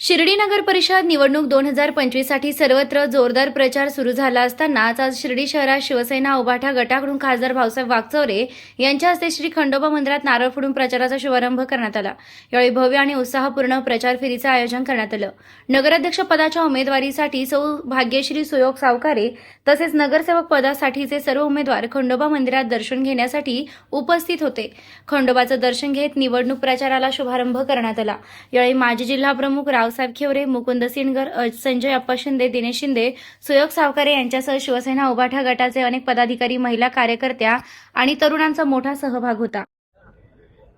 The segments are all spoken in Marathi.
शिर्डी नगर परिषद निवडणूक दोन हजार पंचवीससाठी सर्वत्र जोरदार प्रचार सुरू झाला असतानाच आज शिर्डी शहरात शिवसेना उभाठा गटाकडून खासदार भाऊसाहेब वागचौरे यांच्या हस्ते श्री खंडोबा मंदिरात नारळ फोडून प्रचाराचा शुभारंभ करण्यात आला. यावेळी भव्य आणि उत्साहपूर्ण प्रचार फेरीचं आयोजन करण्यात आलं. नगराध्यक्ष पदाच्या उमेदवारीसाठी सौ भाग्यश्री सुयोग सावकारे तसेच नगरसेवक पदासाठीचे सर्व उमेदवार खंडोबा मंदिरात दर्शन घेण्यासाठी उपस्थित होते. खंडोबाचं दर्शन घेत निवडणूक प्रचाराला शुभारंभ करण्यात आला. यावेळी माजी जिल्हा प्रमुख रावसाहेब खेवरे मुकुंद सिनगर संजय अप्पा शिंदे दिनेश शिंदे सुयोग सावकारे यांच्यासह शिवसेना उभाठा गटाचे अनेक पदाधिकारी महिला कार्यकर्त्या आणि तरुणांचा मोठा सहभाग होता.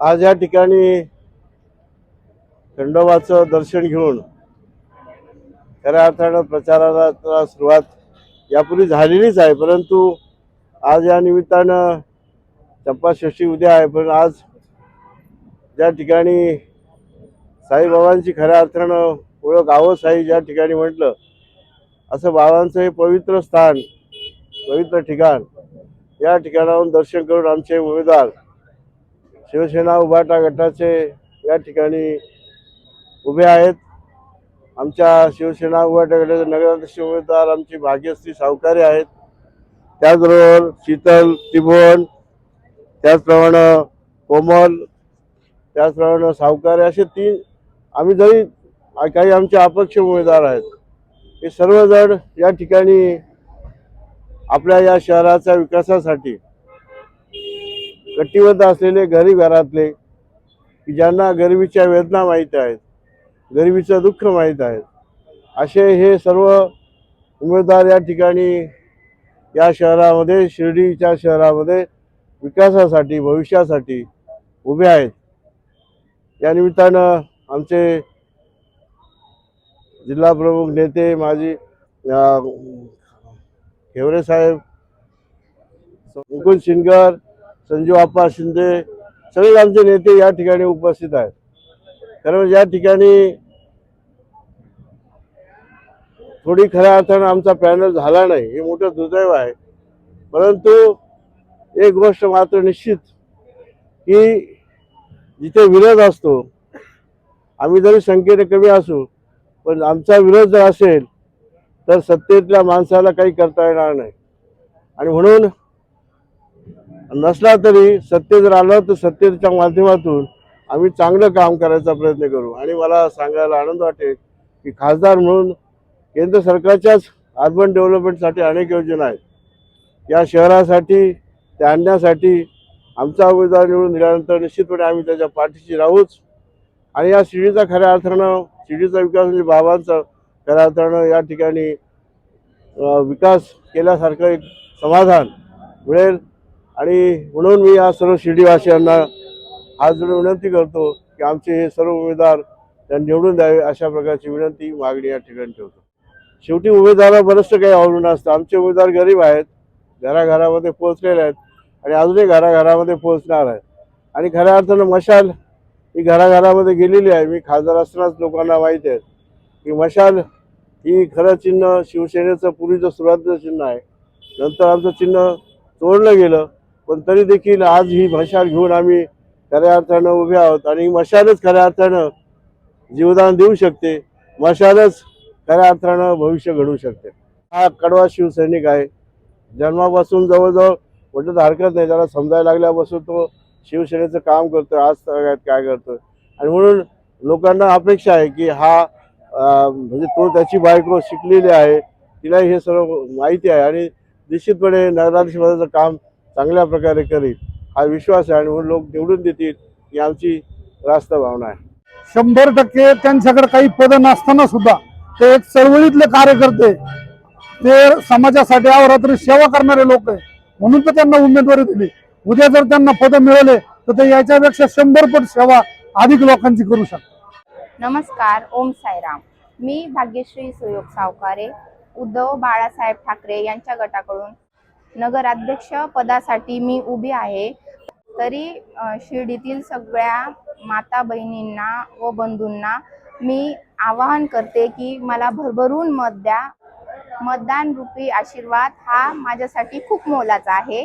आज या ठिकाणी खंडोबाचं दर्शन घेऊन खऱ्या अर्थानं प्रचाराला सुरुवात यापूर्वी झालेलीच आहे परंतु आज या निमित्तानं चंपाषष्ठी उद्या आहे पण आज ज्या ठिकाणी साईबाबांची खऱ्या अर्थानं ओळख गावं साई ज्या ठिकाणी म्हटलं. असं बाबांचं हे पवित्र स्थान पवित्र ठिकाण या ठिकाणाहून दर्शन करून आमचे उमेदवार शिवसेना उभाटा गटाचे या ठिकाणी उभे आहेत. आमच्या शिवसेना उभाटा गटाचे नगराध्यक्ष उमेदवार आमची भाग्यश्री सावकारे आहेत. त्याचबरोबर शीतल त्रिभुवन त्याचप्रमाणे कोमल त्याचप्रमाणे सावकारे असे तीन आम्ही जरी काही आमचे अपक्ष उमेदवार आहेत हे सर्वजण या ठिकाणी आपल्या या शहराच्या विकासासाठी कटिबद्ध असलेले गरीब घरातले की ज्यांना गरिबीच्या वेदना माहीत आहेत गरिबीचं दुःख माहीत आहेत असे हे सर्व उमेदवार या ठिकाणी या शहरामध्ये शिर्डीच्या शहरामध्ये विकासासाठी भविष्यासाठी उभे आहेत. या निमित्तानं आमचे जिल्हा प्रमुख नेते माजी हेवरे साहेब मुकुंद शिनकर संजू आप्पा शिंदे सगळे आमचे नेते या ठिकाणी उपस्थित आहेत. कारण या ठिकाणी थोडी खऱ्या अर्थानं आमचा पॅनल झाला नाही हे मोठं दुर्दैव आहे. परंतु एक गोष्ट मात्र निश्चित की जिथे विरोध असतो आम्ही जरी संख्येने कमी असू पण आमचा विरोध जर असेल तर सत्तेतल्या माणसाला काही करता येणार नाही. आणि म्हणून नसला तरी सत्य जर आलं तर सत्तेच्या माध्यमातून आम्ही चांगलं काम करायचा प्रयत्न करू. आणि मला सांगायला आनंद वाटेल की खासदार म्हणून केंद्र सरकारच्याच अर्बन डेव्हलपमेंटसाठी अनेक योजना आहेत. या शहरासाठी त्या आणण्यासाठी आमचा उमेदवार निवडून दिल्यानंतर निश्चितपणे आम्ही त्याच्या पाठीशी राहूच आणि या शिडीचा खऱ्या अर्थानं शिडीचा विकास म्हणजे बाबांचा खऱ्या अर्थानं या ठिकाणी विकास केल्यासारखं एक समाधान मिळेल. आणि म्हणून मी या सर्व शिर्डीवासियांना हात जोडून विनंती करतो की आमचे हे सर्व उमेदवार त्यांनी निवडून द्यावे अशा प्रकारची विनंती मागणी या ठिकाणी ठेवतो. शेवटी उमेदवाराला बरंचसं काही अवलंबून असतं. आमचे उमेदवार गरीब आहेत घराघरामध्ये पोहोचलेले आहेत आणि अजूनही घराघरामध्ये पोहोचणार आहेत. आणि खऱ्या अर्थानं मशाल ही घराघरामध्ये गेलेली आहे. मी खासदार असतानाच लोकांना माहीत आहे की मशाल ही खरं चिन्ह शिवसेनेचं पूर्वीचं सुरुवातीचं चिन्ह आहे. नंतर आमचं चिन्ह तोडलं गेलं. पण तरी देखील आज ही मशाल घेऊन आम्ही खऱ्या अर्थानं उभे आहोत आणि ही मशालच खऱ्या अर्थानं जीवदान देऊ शकते. मशालच खऱ्या अर्थानं भविष्य घडवू शकते. हा कडवा शिवसैनिक आहे. जन्मापासून जवळजवळ म्हटलं तर हरकत नाही त्याला समजायला लागल्यापासून तो शिवसेनेचं काम करतोय आज तगायत काय करतोय. आणि म्हणून लोकांना अपेक्षा आहे की हा म्हणजे तो त्याची बायको शिकलेली आहे तिला हे सर्व माहिती आहे आणि निश्चितपणे नगराध्यक्ष पदाचं काम चांगल्या प्रकारे करील हा विश्वास आहे आणि म्हणून लोक निवडून देतील ही आमची रास्त भावना आहे. शंभर टक्के त्यांच्याकडे काही पद नसताना सुद्धा ते एक चळवळीतले कार्यकर्ते ते समाजासाठी अहोरात्र सेवा करणारे लोक आहे म्हणून तर त्यांना उमेदवारी दिली. उद्या जर त्यांना पद मिळाले तर ते याच्यापेक्षा शंभर पट सेवा अधिक लोकांची करू शकतात. नमस्कार ओम साईराम. मी भाग्यश्री सुयोग सावकारे उद्धव बाळासाहेब ठाकरे यांच्या गटाकडून नगराध्यक्ष पदासाठी मी उभी आहे. तरी शिर्डीतील सगळ्या माता बहिणींना व बंधूंना मी आवाहन करते की मला भरभरून मत द्या. मतदान रूपी आशीर्वाद हा माझ्यासाठी खूप मोलाचा आहे.